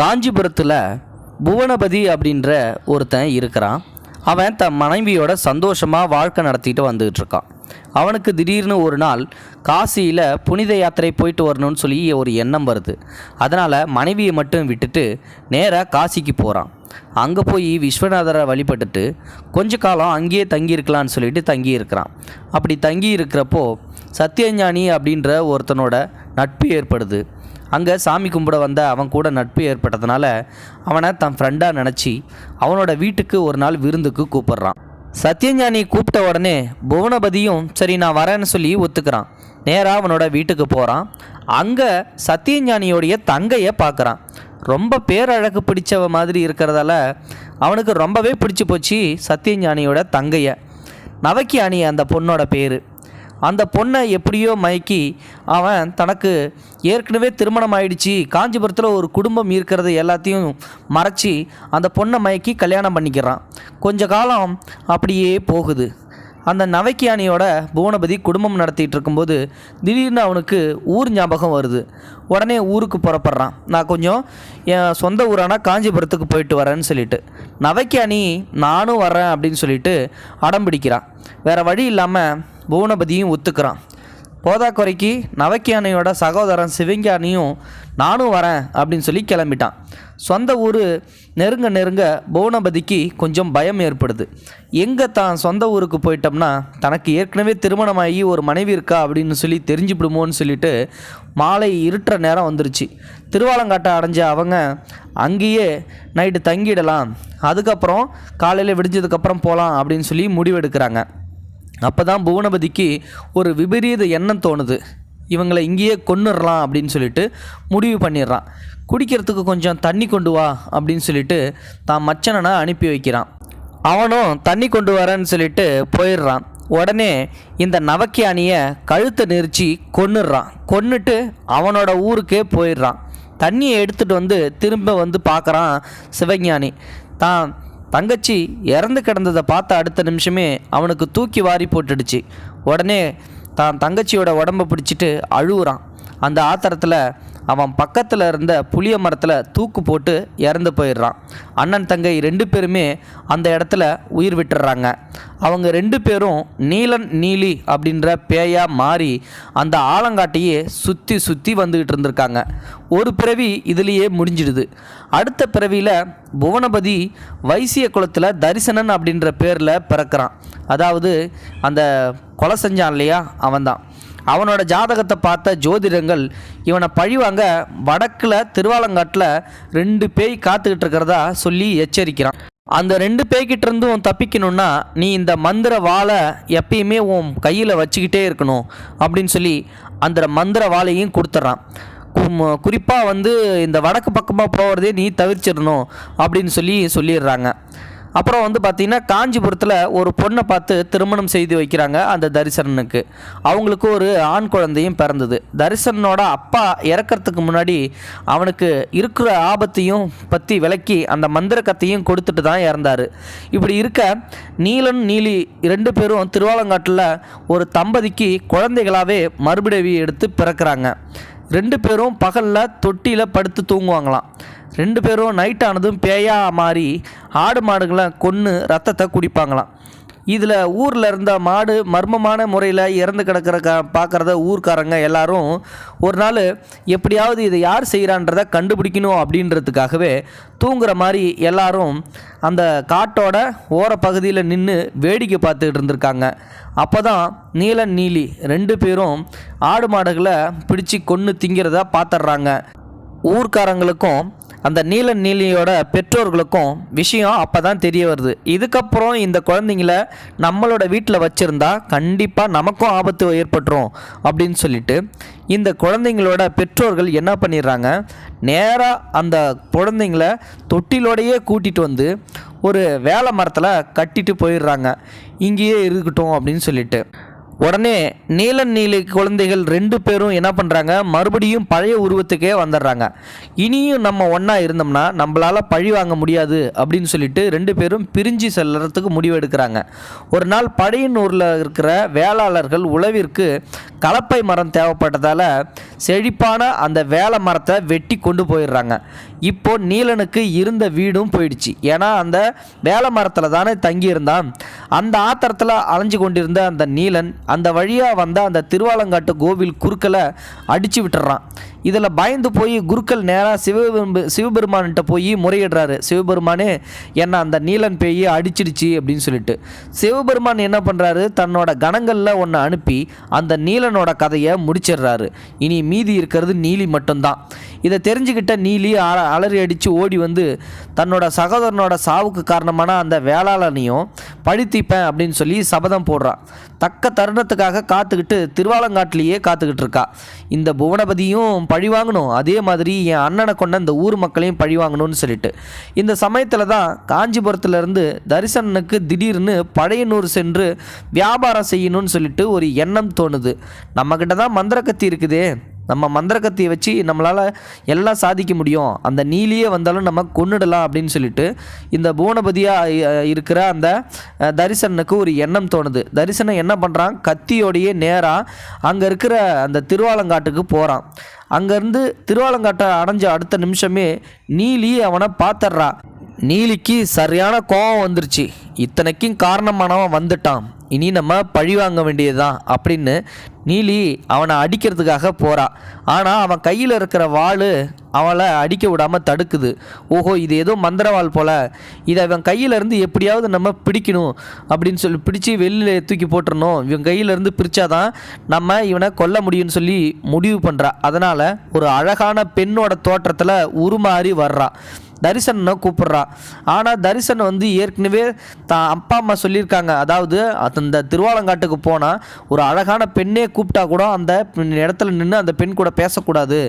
காஞ்சிபுரத்தில் புவனபதி அப்படின்ற ஒருத்தன் இருக்கிறான். அவன் தன் மனைவியோட சந்தோஷமாக வாழ்க்கை நடத்திட்டு வந்துக்கிட்டு இருக்கான். அவனுக்கு திடீர்னு ஒரு நாள் காசியில் புனித யாத்திரை போயிட்டு வரணும்னு சொல்லி ஒரு எண்ணம் வருது. அதனால் மனைவியை மட்டும் விட்டுட்டு நேராக காசிக்கு போகிறான் அங்கே போய் விஸ்வநாதரை வழிபட்டுட்டு கொஞ்ச காலம் அங்கேயே தங்கியிருக்கலான்னு சொல்லிட்டு தங்கி இருக்கிறான் அப்படி தங்கி இருக்கிறப்போ சத்தியஞானி அப்படின்ற ஒருத்தனோட நட்பு ஏற்படுது. அங்கே சாமி கும்பிட வந்த அவன் கூட நட்பு ஏற்பட்டதுனால அவனை தன் ஃப்ரெண்டாக நினச்சி அவனோட வீட்டுக்கு ஒரு நாள் விருந்துக்கு கூப்பிடுறான். சத்யஞானி கூப்பிட்ட உடனே புவனபதியும் சரி நான் வரேன்னு சொல்லி ஒத்துக்கிறான். நேராக அவனோட வீட்டுக்கு போகிறான் அங்கே சத்யஞானியோடைய தங்கையை பார்க்குறான். ரொம்ப பேரழகு பிடிச்சவ மாதிரி இருக்கிறதால அவனுக்கு ரொம்பவே பிடிச்சி போச்சு சத்யஞானியோட தங்கையை. நவக்கியானி அந்த பொண்ணோட பேர். அந்த பொண்ணை எப்படியோ மயக்கி அவன் தனக்கு ஏற்கனவே திருமணம் ஆயிடுச்சு காஞ்சிபுரத்தில் ஒரு குடும்பம் இருக்கிறது எல்லாத்தையும் மறைச்சி அந்த பொண்ணை மயக்கி கல்யாணம் பண்ணிக்கிறான். கொஞ்ச காலம் அப்படியே போகுது. அந்த நவைக்கியானியோட புவனபதி குடும்பம் நடத்திட்டு இருக்கும்போது திடீர்னு அவனுக்கு ஊர் ஞாபகம் வருது. உடனே ஊருக்கு புறப்படுறான். நான் கொஞ்சம் என் சொந்த ஊரான காஞ்சிபுரத்துக்கு போயிட்டு வரேன்னு சொல்லிட்டு. நவைக்கியானி நானும் வரேன் அப்படின்னு சொல்லிட்டு அடம் பிடிக்கிறான். வேறு வழி இல்லாமல் புவனபதியும் ஒத்துக்கிறான். போதாக்குறைக்கு நவக்கியானையோட சகோதரன் சிவங்கியானியும் நானும் வரேன் அப்படின்னு சொல்லி கிளம்பிட்டான். சொந்த ஊர் நெருங்க நெருங்க புவனபதிக்கு கொஞ்சம் பயம் ஏற்படுது. எங்கே தான் சொந்த ஊருக்கு போயிட்டோம்னா தனக்கு ஏற்கனவே திருமணமாகி ஒரு மனைவி இருக்கா? அப்படின்னு சொல்லி தெரிஞ்சுப்பிடுமோன்னு சொல்லிட்டு மாலை இருட்டுற நேரம் வந்துருச்சு. திருவாலங்காட்டை அடைஞ்ச அவங்க அங்கேயே நைட்டு தங்கிடலாம். அதுக்கப்புறம் காலையில் விடிஞ்சதுக்கப்புறம் போகலாம் அப்படின்னு சொல்லி முடிவெடுக்கிறாங்க. அப்போ தான் புவனபதிக்கு ஒரு விபரீத எண்ணம் தோணுது. இவங்களை இங்கேயே கொன்னுடலாம் அப்படின்னு சொல்லிட்டு முடிவு பண்ணிடுறான். குடிக்கிறதுக்கு கொஞ்சம் தண்ணி கொண்டு வா அப்படின்னு சொல்லிட்டு தான் மச்சனனை அனுப்பி வைக்கிறான். அவனும் தண்ணி கொண்டு வரேன்னு சொல்லிட்டு போயிடுறான். உடனே இந்த நவக்கியானியை கழுத்தை நெரிச்சு கொன்னுடுறான். கொன்னுட்டு அவனோட ஊருக்கே போயிடுறான். தண்ணியை எடுத்துகிட்டு வந்து திரும்ப வந்து பார்க்குறான் சிவஞானி. தான் தங்கச்சி இறந்து கிடந்ததை பார்த்த அடுத்த நிமிஷமே அவனுக்கு தூக்கி வாரி போட்டுடுச்சு. உடனே தான் தங்கச்சியோட உடம்ப பிடிச்சிட்டு அழுவுறான். அந்த ஆத்திரத்தில் அவன் பக்கத்தில் இருந்த புளிய மரத்தில் தூக்கு போட்டு இறந்து போயிடுறான். அண்ணன் தங்கை ரெண்டு பேருமே அந்த இடத்துல உயிர் விட்டுறாங்க. அவங்க ரெண்டு பேரும் நீலன் நீலி அப்படின்ற பேயாக மாறி அந்த ஆலங்காட்டையே சுற்றி சுற்றி வந்துக்கிட்டு இருந்திருக்காங்க. ஒரு பிறவி இதுலேயே முடிஞ்சிடுது. அடுத்த பிறவியில் புவனபதி வைசிய குலத்தில் தரிசனன் அப்படின்ற பேரில் பிறக்கிறான். அதாவது அந்த கொலை செஞ்சான் இல்லையா? அவன்தான். அவனோட ஜாதகத்தை பார்த்த ஜோதிடங்கள் இவனை பழிவாங்க வடக்கில் திருவாலங்காட்டில் ரெண்டு பேய் காத்துக்கிட்டு இருக்கிறதா சொல்லி எச்சரிக்கிறான். அந்த ரெண்டு பேய்கிட்ட இருந்தும் தப்பிக்கணும்னா நீ இந்த மந்திர வாழை எப்பயுமே உன் கையில் வச்சுக்கிட்டே இருக்கணும் அப்படின்னு சொல்லி அந்த மந்திர வாழையும் கொடுத்துட்றான் குறிப்பாக வந்து இந்த வடக்கு பக்கமாக போகிறதே நீ தவிர்ச்சிடணும் அப்படின்னு சொல்லி சொல்லிடுறாங்க. அப்புறம் வந்து பார்த்திங்கன்னா காஞ்சிபுரத்தில் ஒரு பொண்ணை பார்த்து திருமணம் செய்து வைக்கிறாங்க அந்த தரிசனனுக்கு. அவங்களுக்கு ஒரு ஆண் குழந்தையும் பிறந்தது. தரிசனனோட அப்பா இறக்கறதுக்கு முன்னாடி அவனுக்கு இருக்கிற ஆபத்தையும் பற்றி விளக்கி அந்த மந்திர கத்தையும் கொடுத்துட்டு தான் இறந்தார். இப்படி இருக்க நீலன் நீலி ரெண்டு பேரும் திருவாலங்காட்டில் ஒரு தம்பதிக்கு குழந்தைகளாகவே மறுபிடவி எடுத்து பிறக்கிறாங்க. ரெண்டு பேரும் பகலில் தொட்டியில் படுத்து தூங்குவாங்களாம். ரெண்டு பேரும் நைட் ஆனதும் பேயா மாறி ஆடு மாடுகளை கொன்று ரத்தத்தை குடிப்பாங்களாம். இதில் ஊரில் இருந்த மாடு மர்மமான முறையில் இறந்து கிடக்கிற க பார்க்குறத ஊர்க்காரங்க எல்லாரும் ஒரு நாள் எப்படியாவது இதை யார் செய்கிறான்றதை கண்டுபிடிக்கணும் அப்படின்றதுக்காகவே தூங்குற மாதிரி எல்லாரும் அந்த காட்டோட ஓரப்பகுதியில் நின்று வேடிக்கை பார்த்துக்கிட்டு இருந்திருக்காங்க. அப்போ தான் நீலன் நீலி ரெண்டு பேரும் ஆடு மாடுகளை பிடிச்சி கொன்று திங்கிறத பார்த்துட்றாங்க ஊர்க்காரங்களுக்கும் அந்த நீலன் நீலியோட பெற்றோர்களுக்கும் விஷயம் அப்போ தான் தெரிய வருது. இதுக்கப்புறம் இந்த குழந்தைங்கள நம்மளோட வீட்டில் வச்சுருந்தா கண்டிப்பாக நமக்கும் ஆபத்து ஏற்பட்டுரும் அப்படின்னு சொல்லிட்டு இந்த குழந்தைங்களோட பெற்றோர்கள் என்ன பண்ணிடுறாங்க? நேராக அந்த குழந்தைங்கள தொட்டிலோடையே கூட்டிகிட்டு வந்து ஒரு வேலை மரத்தில் கட்டிட்டு போயிடுறாங்க. இங்கேயே இருக்கட்டும் அப்படின்னு சொல்லிட்டு. உடனே நீலன் நீலி குழந்தைகள் ரெண்டு பேரும் என்ன பண்ணுறாங்க மறுபடியும் பழைய உருவத்துக்கே வந்துடுறாங்க. இனியும் நம்ம ஒன்றா இருந்தோம்னா நம்மளால் பழி வாங்க முடியாது அப்படின்னு சொல்லிட்டு ரெண்டு பேரும் பிரிஞ்சு செல்றதுக்கு முடிவு எடுக்கிறாங்க. ஒரு நாள் பழையனூரில் இருக்கிற வேளாளர்கள் உழவிற்கு கலப்பை மரம் தேவைப்பட்டதால் செழிப்பான அந்த வேலை மரத்தை வெட்டி கொண்டு போயிடுறாங்க. இப்போ நீலனுக்கு இருந்த வீடும் போயிடுச்சு. ஏன்னா அந்த வேலை மரத்தில் தானே தங்கியிருந்தான். அந்த ஆத்திரத்தில் அலைஞ்சு கொண்டிருந்த அந்த நீலன் அந்த வழியாக வந்த அந்த திருவாலங்காட்டு கோவில் குறுக்களை அடித்து விட்டுறான். இதில் பயந்து போய் குருக்கள் நேராக சிவபெரும்பு சிவபெருமான்கிட்ட போய் முறையிடுறாரு. சிவபெருமானே என்னை அந்த நீலன் பேய் அடிச்சிடுச்சு அப்படின்னு சொல்லிட்டு. சிவபெருமான் என்ன பண்ணுறாரு தன்னோட கணங்களில் ஒன்று அனுப்பி அந்த நீலனோட கதையை முடிச்சிடுறாரு. இனி மீதி இருக்கிறது நீலி மட்டும்தான். இதை தெரிஞ்சுக்கிட்ட நீலி அலறி அடித்து ஓடி வந்து தன்னோட சகோதரனோட சாவுக்கு காரணமான அந்த வேளாளனையும் பழித்தீப்பேன் அப்படின்னு சொல்லி சபதம் போடுறான் தக்க தருணத்துக்காக காத்துக்கிட்டு திருவாலங்காட்டிலேயே காத்துக்கிட்டு இருக்கா. இந்த புவனபதியும் பழி வாங்கணும். அதே மாதிரி என் அண்ணனை கொண்ட இந்த ஊர் மக்களையும் பழி வாங்கணும்னு சொல்லிட்டு. இந்த சமயத்தில் தான் காஞ்சிபுரத்துலேருந்து தரிசனனுக்கு திடீர்னு பழையனூர் சென்று வியாபாரம் செய்யணும்னு சொல்லிட்டு ஒரு எண்ணம் தோணுது. நம்மக்கிட்ட தான் மந்திரக்கத்தி இருக்குதே. நம்ம மந்திரக்கத்தியை வச்சு நம்மளால் எல்லாம் சாதிக்க முடியும். அந்த நீலியே வந்தாலும் நம்ம கொன்னுடலாம் அப்படின்னு சொல்லிட்டு இந்த புவனபதியாக இருக்கிற அந்த தரிசனுக்கு தரிசனனுக்கு ஒரு எண்ணம் தோணுது. தரிசனம் என்ன பண்ணுறான் கத்தியோடையே நேராக அங்கே இருக்கிற அந்த திருவாலங்காட்டுக்கு போகிறான் அங்கேருந்து திருவாலங்காட்டை அடைஞ்ச அடுத்த நிமிஷமே நீலி அவனை பார்த்துட்றான் நீலிக்கு சரியான கோபம் வந்துருச்சு. இத்தனைக்கும் காரணமானவன் வந்துட்டான். இனி நம்ம பழி வாங்க வேண்டியதுதான் அப்படின்னு நீலி அவனை அடிக்கிறதுக்காக போகிறான் ஆனால் அவன் கையில் இருக்கிற வாள் அவளை அடிக்க விடாமல் தடுக்குது. ஓஹோ இது ஏதோ மந்திரவாள் போல். இதை இவன் கையிலேருந்து எப்படியாவது நம்ம பிடிக்கணும் அப்படின்னு சொல்லி பிடிச்சி வெளியில் தூக்கி போட்டுடணும் இவன் கையிலேருந்து பிரித்தாதான் நம்ம இவனை கொல்ல முடியும்னு சொல்லி முடிவு பண்ணுறா அதனால் ஒரு அழகான பெண்ணோட தோற்றத்தில் உருமாறி வர்றா. தரிசனை கூப்பிட்றா. ஆனால் தரிசன் வந்து ஏற்கனவே தான் அப்பா அம்மா சொல்லியிருக்காங்க. அதாவது அந்த திருவாலங்காட்டுக்கு போனால் ஒரு அழகான பெண்ணே கூப்பிட்டா கூட அந்த இடத்துல நின்று அந்த பெண் கூட பேசக்கூடாது.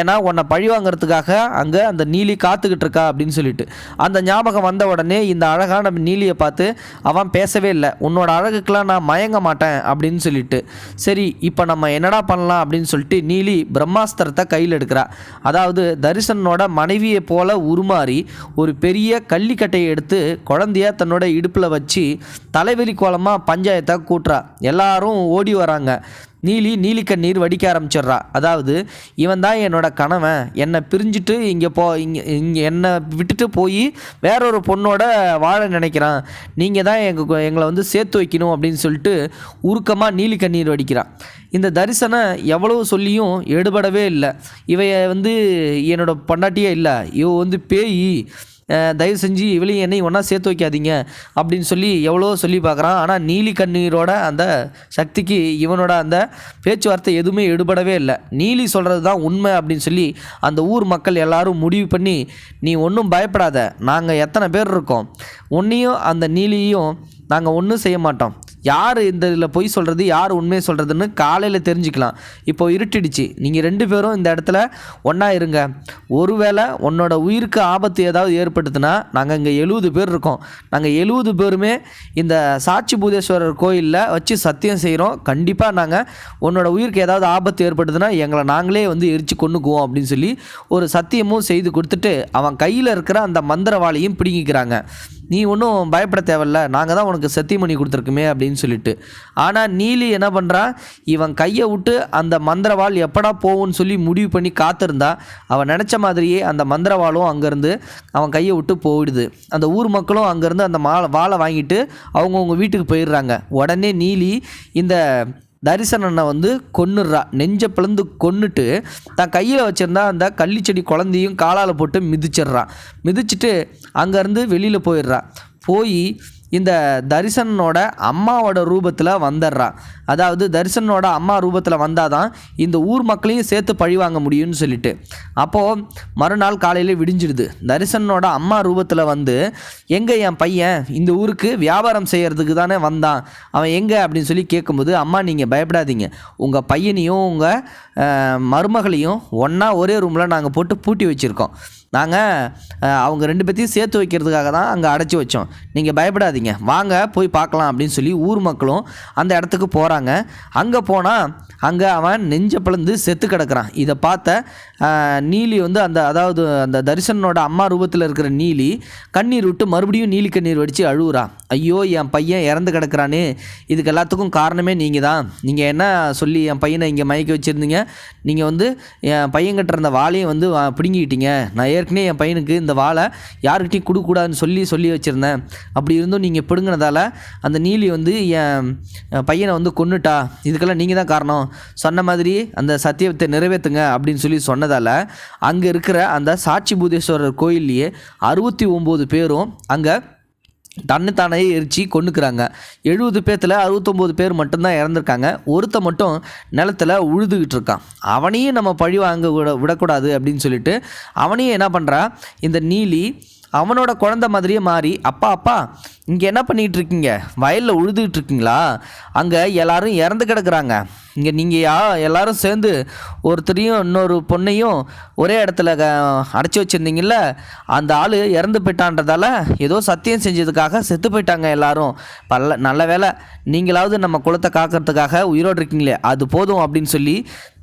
ஏன்னா உன்னை பழி வாங்குறதுக்காக அங்கே அந்த நீலி காத்துக்கிட்டு இருக்கா அப்படின்னு சொல்லிட்டு. அந்த ஞாபகம் வந்த உடனே இந்த அழகான நீலியை பார்த்து அவன் பேசவே இல்லை. உன்னோட அழகுக்கெலாம் நான் மயங்க மாட்டேன். அப்படின்னு சொல்லிட்டு. சரி இப்போ நம்ம என்னடா பண்ணலாம் அப்படின்னு சொல்லிட்டு நீலி பிரம்மாஸ்திரத்தை கையில் எடுக்கிறா. அதாவது தரிசனோட மனைவியை போல உருமாறி ஒரு பெரிய கள்ளிக்கட்டையை எடுத்து குழந்தைய தன்னோட இடுப்பில் வச்சு தலைவலி கோலமாக பஞ்சாயத்தை கூட்டுறா. எல்லாரும் ஓடி வராங்க. நீலி நீலிக்கண்ணீர் வடிக்க ஆரம்பிச்சிடுறா. அதாவது இவன் தான் என்னோட கணவன். என்னை பிரிஞ்சுட்டு இங்கே போ இங்கே இங்கே என்னை விட்டுட்டு போய் வேறொரு பொண்ணோட வாழ நினைக்கிறான். நீங்கள் தான் எங்கள் எங்களை வந்து சேர்த்து வைக்கணும் அப்படின்னு சொல்லிட்டு உருக்கமாக நீலிக்கண்ணீர் வடிக்கிறான் இந்த தரிசனை எவ்வளவு சொல்லியும் எடுபடவே இல்லை. இவைய வந்து என்னோட பொண்டாட்டியே இல்லை. இவ வந்து பேய் தயவு செஞ்சு இவளையும் என்னையும் ஒன்றா சேர்த்து வைக்காதீங்க அப்படின்னு சொல்லி எவ்வளோ சொல்லி பார்க்குறான் ஆனால் நீலி கண்ணீரோட அந்த சக்திக்கு இவனோட அந்த பேச்சுவார்த்தை எதுவுமே எடுபடவே இல்லை. நீலி சொல்கிறது தான் உண்மை அப்படின்னு சொல்லி அந்த ஊர் மக்கள் எல்லாரும் முடிவு பண்ணி நீ ஒன்றும் பயப்படாத. நாங்கள் எத்தனை பேர் இருக்கோம். உன்னையும் அந்த நீலியையும் நாங்கள் ஒன்றும் செய்ய மாட்டோம். யார் இந்த இதில் பொய் சொல்கிறது யார் உண்மையை சொல்கிறதுன்னு காலையில் தெரிஞ்சுக்கலாம். இப்போ இருட்டிடுச்சு. நீங்கள் ரெண்டு பேரும் இந்த இடத்துல ஒன்றா இருங்க. ஒருவேளை உன்னோட உயிருக்கு ஆபத்து ஏதாவது ஏற்பட்டுதுன்னா நாங்கள் இங்கே எழுபது பேர் இருக்கோம். நாங்கள் எழுபது பேருமே இந்த சாட்சி பூதேஸ்வரர் கோயிலில் வச்சு சத்தியம் செய்கிறோம் கண்டிப்பாக நாங்கள் உன்னோட உயிருக்கு ஏதாவது ஆபத்து ஏற்படுதுன்னா எங்களை நாங்களே வந்து எரிச்சு கொண்டுக்குவோம் அப்படின்னு சொல்லி ஒரு சத்தியமும் செய்து கொடுத்துட்டு அவன் கையில் இருக்கிற அந்த மந்திரவாளியும் பிடுங்கிக்கிறாங்க. நீ ஒன்றும் பயப்பட தேவையில்ல. நாங்கள் தான் உனக்கு சத்தியம் பண்ணி கொடுத்துருக்குமே அப்படின்னு சொல்லிட்டு. ஆனால் நீலி என்ன பண்ணுறான் இவன் கையை விட்டு அந்த மந்திரவாள் எப்படா போகும்னு சொல்லி முடிவு பண்ணி காத்திருந்தா அவன் நினச்ச மாதிரியே அந்த மந்திரவாளும் அங்கேருந்து அவன் கையை விட்டு போயிடுது. அந்த ஊர் மக்களும் அங்கேருந்து அந்த மாலை வாளை வாங்கிட்டு அவங்கவுங்க வீட்டுக்கு போயிடுறாங்க. உடனே நீலி இந்த தரிசனனை வந்து கொன்னுடுறா. நெஞ்ச பிளந்து கொன்னுட்டு தான் கையில் வச்சுருந்தா அந்த கள்ளிச்செடி குழந்தையும் காலால் போட்டு மிதிச்சிடுறான் மிதிச்சிட்டு அங்கேருந்து வெளியில் போயிடுறான் போய் இந்த தரிசனனோட அம்மாவோட ரூபத்தில் வந்துடுறான் அதாவது தரிசனனோட அம்மா ரூபத்தில் வந்தால் தான் இந்த ஊர் மக்களையும் சேர்த்து பழி வாங்க முடியும்னு சொல்லிட்டு. அப்போது மறுநாள் காலையில் விடிஞ்சிடுது. தரிசனோட அம்மா ரூபத்தில் வந்து எங்கே என் பையன்? இந்த ஊருக்கு வியாபாரம் செய்கிறதுக்கு தானே வந்தான். அவன் எங்கே? அப்படின்னு சொல்லி கேட்கும்போது அம்மா நீங்கள் பயப்படாதீங்க. உங்கள் பையனையும் உங்கள் மருமகளையும் ஒன்றா ஒரே ரூமில் நாங்கள் போட்டு பூட்டி வச்சுருக்கோம். நாங்கள் அவங்க ரெண்டு பேர்த்தையும் சேர்த்து வைக்கிறதுக்காக தான் அங்கே அடைச்சி வச்சோம். நீங்கள் பயப்படாதீங்க. வாங்க போய் பார்க்கலாம் அப்படின்னு சொல்லி ஊர் மக்களும் அந்த இடத்துக்கு போகிறாங்க அங்கே போனால் அங்கே அவன் நெஞ்ச பிளந்து செத்து கிடக்குறான். இதை பார்த்த நீலி வந்து அந்த அதாவது அந்த தரிசனோட அம்மா ரூபத்தில் இருக்கிற நீலி கண்ணீர் விட்டு மறுபடியும் நீலி கண்ணீர் வடித்து அழுகுறான் ஐயோ என் பையன் இறந்து கிடக்கிறானே. இதுக்கு எல்லாத்துக்கும் காரணமே நீங்கள் தான். நீங்கள் என்ன சொல்லி என் பையனை இங்கே மயக்க வச்சுருந்தீங்க? நீங்கள் வந்து என் பையன்கிட்ட இருந்த வாளையும் வந்து பிடுங்கிக்கிட்டீங்க. நான் ஏற்கனவே என் பையனுக்கு இந்த வாளை யாருக்கிட்டையும் கொடுக்கூடாதுன்னு சொல்லி சொல்லி வச்சுருந்தேன். அப்படி இருந்தும் நீங்கள் பிடுங்கினதால அந்த நீலி வந்து என் பையனை வந்து கொன்னுட்டா. இதுக்கெல்லாம் நீங்கள் தான் காரணம். சொன்ன மாதிரி அந்த சத்தியத்தை நிறைவேற்றுங்க அப்படின்னு சொல்லி சொன்னதால் அங்கே இருக்கிற அந்த சாட்சி பூதேஸ்வரர் கோயில்லையே அறுபத்தி ஒம்பது பேரும் அங்கே தன்னைத்தானே எரிச்சு கொண்டுக்கிறாங்க எழுபது பேர்த்தில் அறுபத்தொம்போது பேர் மட்டும்தான் இறந்துருக்காங்க. ஒருத்த மட்டும் நிலத்துல உழுதுகிட்டு இருக்கான். அவனையும் நம்ம பழி வாங்க விட விடக்கூடாது அப்படின்னு சொல்லிட்டு அவனையும் என்ன பண்ணுறா இந்த நீலி அவனோட குழந்தை மாதிரியே மாறி அப்பா அப்பா இங்கே என்ன பண்ணிகிட்டு இருக்கீங்க? வயலில் உழுதுகிட்டு இருக்கீங்களா? அங்கே எல்லாரும் இறந்து கிடக்குறாங்க. இங்கே நீங்கள் யா எல்லாரும் சேர்ந்து ஒருத்தரையும் இன்னொரு பொண்ணையும் ஒரே இடத்துல க அடைச்சி வச்சுருந்தீங்கல்ல அந்த ஆள் இறந்து போயிட்டான்றதால ஏதோ சத்தியம் செஞ்சதுக்காக செத்து போயிட்டாங்க எல்லாரும். பல்ல நல்ல வேலை நீங்களாவது நம்ம குளத்தை காக்கிறதுக்காக உயிரோடு இருக்கீங்களே அது போதும் அப்படின்னு சொல்லி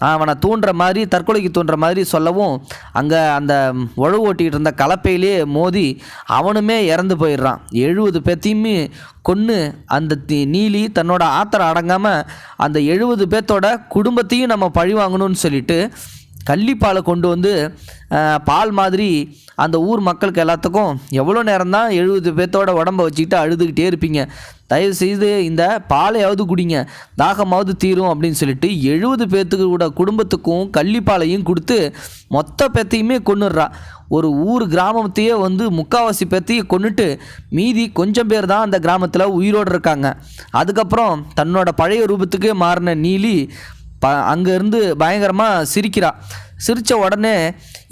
அவனை தூண்டுற மாதிரி தற்கொலைக்கு தூண்டுற மாதிரி சொல்லவும் அங்கே அந்த உழவு ஓட்டிகிட்டு இருந்த கலப்பையிலே மோதி அவனுமே இறந்து போயிடுறான். எழுபது பேர்த்தையுமே கொன்று அந்த தி- நீலி தன்னோட ஆத்திரம் அடங்காமல் அந்த எழுபது பேர் பேர்த்தோட குடும்பத்தையும் நம்ம பழி வாங்கணும்னு சொல்லிட்டு கள்ளிப்பாலை கொண்டு வந்து பால் மாதிரி அந்த ஊர் மக்களுக்கு எல்லாத்துக்கும் எவ்வளோ நேரம் தான் எழுபது பேர்த்தோட உடம்ப வச்சுக்கிட்டு அழுதுகிட்டே இருப்பீங்க. தயவு செய்து இந்த பாலையாவது குடிங்க. தாகமாவது தீரும் அப்படின்னு சொல்லிட்டு எழுபது பேர்த்துக்கு கூட குடும்பத்துக்கும் கள்ளிப்பாலையும் கொடுத்து மொத்த பேத்தையுமே கொன்னுடுறா. ஒரு ஊர் கிராமத்தையே வந்து முக்காவாசி பேர்த்தையும் கொண்டுட்டு மீதி கொஞ்சம் பேர் தான் அந்த கிராமத்தில் உயிரோடு இருக்காங்க. அதுக்கப்புறம் தன்னோட பழைய ரூபத்துக்கே மாறின நீலி ப அங்கேருந்து பயங்கரமாக சிரிக்கிறா. சிரித்த உடனே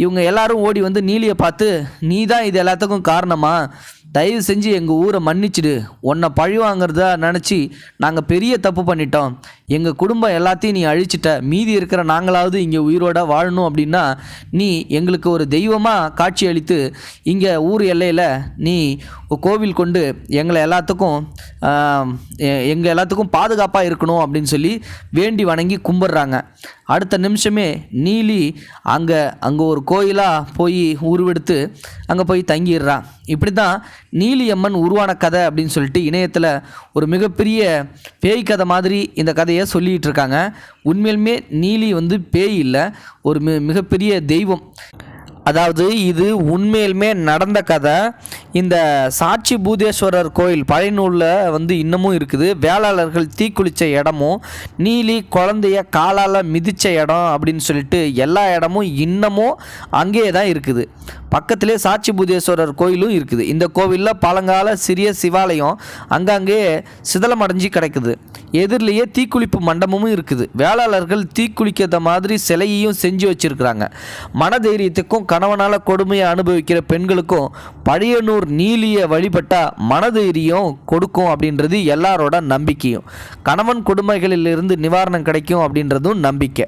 இவங்க எல்லாரும் ஓடி வந்து நீலியை பார்த்து நீ தான் இது எல்லாத்துக்கும் காரணமாக தயவு செஞ்சு எங்கள் ஊரை மன்னிச்சிடு. உன்னை பழி வாங்குறதா நினச்சி நாங்கள் பெரிய தப்பு பண்ணிட்டோம். எங்கள் குடும்பம் எல்லாத்தையும் நீ அழிச்சிட்ட. மீதி இருக்கிற நாங்களாவது இங்கே உயிரோட வாழணும் அப்படின்னா நீ எங்களுக்கு ஒரு தெய்வமாக காட்சி அளித்து இங்கே ஊர் எல்லையில் நீ கோவில் கொண்டு எங்களை எல்லாத்துக்கும் எங்கள் எல்லாத்துக்கும் பாதுகாப்பாக இருக்கணும் அப்படின்னு சொல்லி வேண்டி வணங்கி கும்பிட்றாங்க. அடுத்த நிமிஷமே நீலி அங்கே அங்கே ஒரு கோயிலாக போய் உருவெடுத்து அங்கே போய் தங்கிடுறான் இப்படி தான் நீலியம்மன் உருவான கதை அப்படின்னு சொல்லிட்டு இணையத்தில் ஒரு மிகப்பெரிய பேய் கதை மாதிரி இந்த கதையை சொல்லிகிட்டு இருக்காங்க. உண்மையிலுமே நீலி வந்து பேய் இல்லை ஒரு மி மிகப்பெரிய தெய்வம். அதாவது இது உண்மையிலுமே நடந்த கதை. இந்த சாட்சி பூதேஸ்வரர் கோயில் பழையநூலில் வந்து இன்னமும் இருக்குது. வேளாளர்கள் தீக்குளித்த இடமும் நீலி குழந்தைய காலால் மிதித்த இடம் அப்படின்னு சொல்லிட்டு எல்லா இடமும் இன்னமும் அங்கேயே தான் இருக்குது. பக்கத்திலே சாட்சி பூதேஸ்வரர் கோயிலும் இருக்குது. இந்த கோவிலில் பழங்கால சிறிய சிவாலயம் அங்கங்கே சிதலமடைஞ்சு கிடக்குது. எதிரிலேயே தீக்குளிப்பு மண்டபமும் இருக்குது. வேளாளர்கள் தீக்குளிக்கிறத மாதிரி சிலையையும் செஞ்சு வச்சிருக்கிறாங்க. மனதைரியத்துக்கும் கணவனால் கொடுமையை அனுபவிக்கிற பெண்களுக்கும் பழையனூர் நீலியை வழிபட்டால் மனதைரியம் கொடுக்கும் அப்படின்றது எல்லாரோட நம்பிக்கையும். கணவன் கொடுமைகளிலிருந்து நிவாரணம் கிடைக்கும் அப்படின்றதும் நம்பிக்கை.